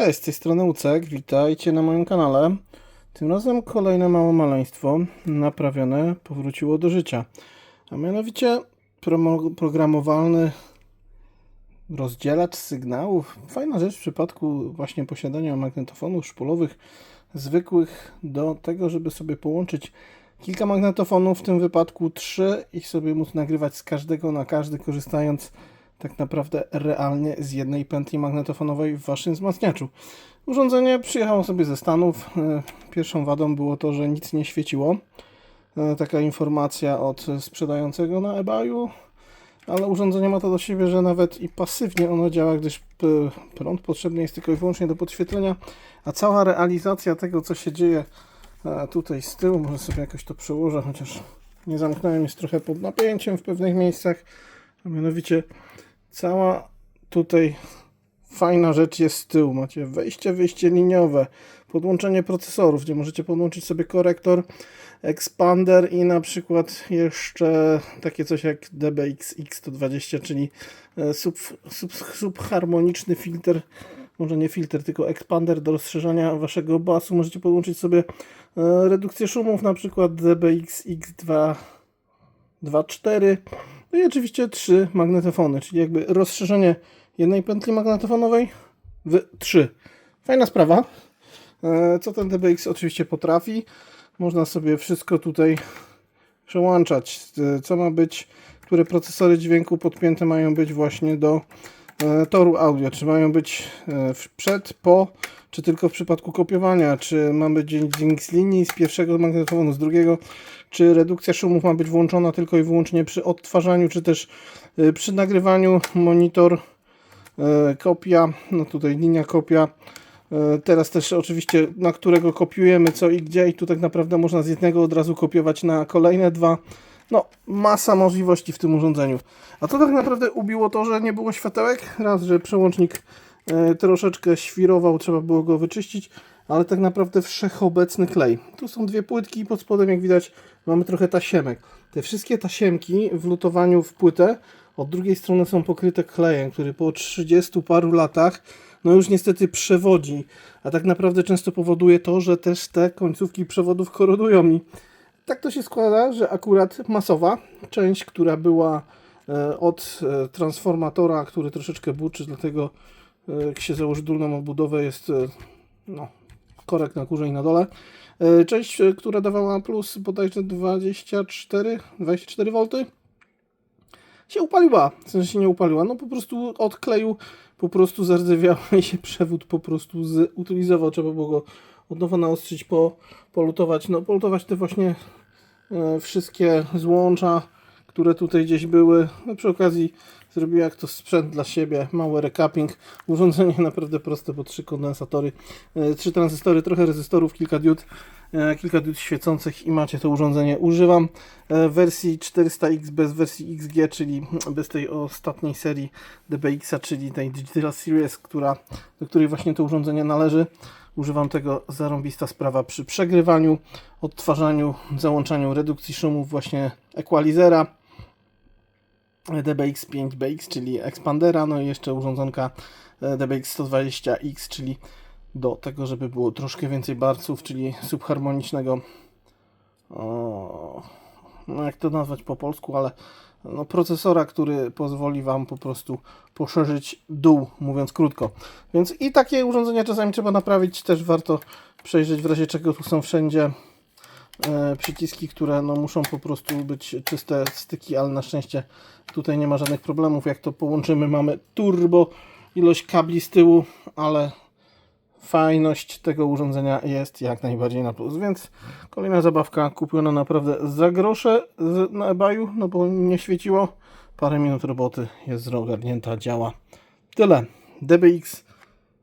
Cześć, z tej strony Ucek, witajcie na moim kanale. Tym razem kolejne małe maleństwo naprawione powróciło do życia. A mianowicie programowalny rozdzielacz sygnałów. Fajna rzecz w przypadku właśnie posiadania magnetofonów szpulowych zwykłych do tego, żeby sobie połączyć kilka magnetofonów, w tym wypadku trzy i sobie móc nagrywać z każdego na każdy, korzystając tak naprawdę realnie z jednej pętli magnetofonowej w waszym wzmacniaczu. Urządzenie przyjechało sobie ze Stanów. E, Pierwszą wadą było to, że nic nie świeciło. E, Taka informacja od sprzedającego na eBayu. Ale urządzenie ma to do siebie, że nawet i pasywnie ono działa, gdyż p- prąd potrzebny jest tylko i wyłącznie do podświetlenia, a cała realizacja tego, co się dzieje e, tutaj z tyłu, może sobie jakoś to przełożę, chociaż nie zamknąłem, jest trochę pod napięciem w pewnych miejscach, a mianowicie cała tutaj fajna rzecz jest z tyłu. Macie wejście, wyjście liniowe, podłączenie procesorów, gdzie możecie podłączyć sobie korektor, expander i na przykład jeszcze takie coś jak DBX X120, czyli e, sub, sub, subharmoniczny filtr, może nie filtr, tylko expander do rozszerzania waszego basu. Możecie podłączyć sobie e, redukcję szumów, na przykład DBX X2 2.4 no i oczywiście trzy magnetofony, czyli jakby rozszerzenie jednej pętli magnetofonowej w trzy. Fajna sprawa. E, Co ten DBX oczywiście potrafi. Można sobie wszystko tutaj przełączać. E, Co ma być, które procesory dźwięku podpięte mają być właśnie do toru audio. Czy mają być e, przed, po, czy tylko w przypadku kopiowania, czy ma być dźwięk z linii, z pierwszego magnetofonu, z drugiego, czy redukcja szumów ma być włączona tylko i wyłącznie przy odtwarzaniu, czy też y, przy nagrywaniu, monitor, e, kopia, no tutaj linia kopia, E, teraz też oczywiście na którego kopiujemy co i gdzie i tu tak naprawdę można z jednego od razu kopiować na kolejne dwa, no masa możliwości w tym urządzeniu. A to tak naprawdę ubiło to, że nie było światełek, raz, że przełącznik e, troszeczkę świrował, trzeba było go wyczyścić, ale tak naprawdę wszechobecny klej. Tu są dwie płytki i pod spodem jak widać mamy trochę tasiemek. Te wszystkie tasiemki w lutowaniu w płytę od drugiej strony są pokryte klejem, który po 30 paru latach no już niestety przewodzi, a tak naprawdę często powoduje to, że też te końcówki przewodów korodują i tak to się składa, że akurat masowa część, która była e, od e, transformatora, który troszeczkę buczy, dlatego e, jak się założy dolną obudowę jest e, no, korek na górze i na dole. E, Część, e, która dawała plus bodajże 24, 24 V się upaliła. W sensie nie upaliła, no po prostu od kleju po prostu zardzewiały i się przewód po prostu zutylizował. Trzeba było go od nowa naostrzyć, po, polutować. No polutować te właśnie e, wszystkie złącza, które tutaj gdzieś były. No, przy okazji zrobiłem jak to sprzęt dla siebie, mały recapping. Urządzenie naprawdę proste, bo trzy kondensatory, e, trzy tranzystory, trochę rezystorów, kilka diod, e, kilka diod świecących i macie to urządzenie. Używam e, wersji 400X bez wersji XG, czyli bez tej ostatniej serii DBX-a, czyli tej Digital Series, która, do której właśnie to urządzenie należy. Używam tego zarąbista sprawa przy przegrywaniu, odtwarzaniu, załączaniu redukcji szumów właśnie equalizera. DBX5BX, czyli expandera, no i jeszcze urządzonka e, DBX120X, czyli do tego, żeby było troszkę więcej barców, czyli subharmonicznego, o, no jak to nazwać po polsku, ale no procesora, który pozwoli Wam po prostu poszerzyć dół, mówiąc krótko. Więc i takie urządzenia czasami trzeba naprawić, też warto przejrzeć w razie czego tu są wszędzie e, przyciski, które no, muszą po prostu być czyste styki, ale na szczęście tutaj nie ma żadnych problemów. Jak to połączymy, mamy turbo, ilość kabli z tyłu, ale fajność tego urządzenia jest jak najbardziej na plus. Więc kolejna zabawka kupiona naprawdę za grosze na eBayu, no bo nie świeciło. Parę minut roboty jest ogarnięta, działa. Tyle. DBX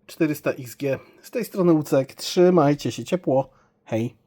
400XG. Z tej strony Ucek. Trzymajcie się ciepło. Hej.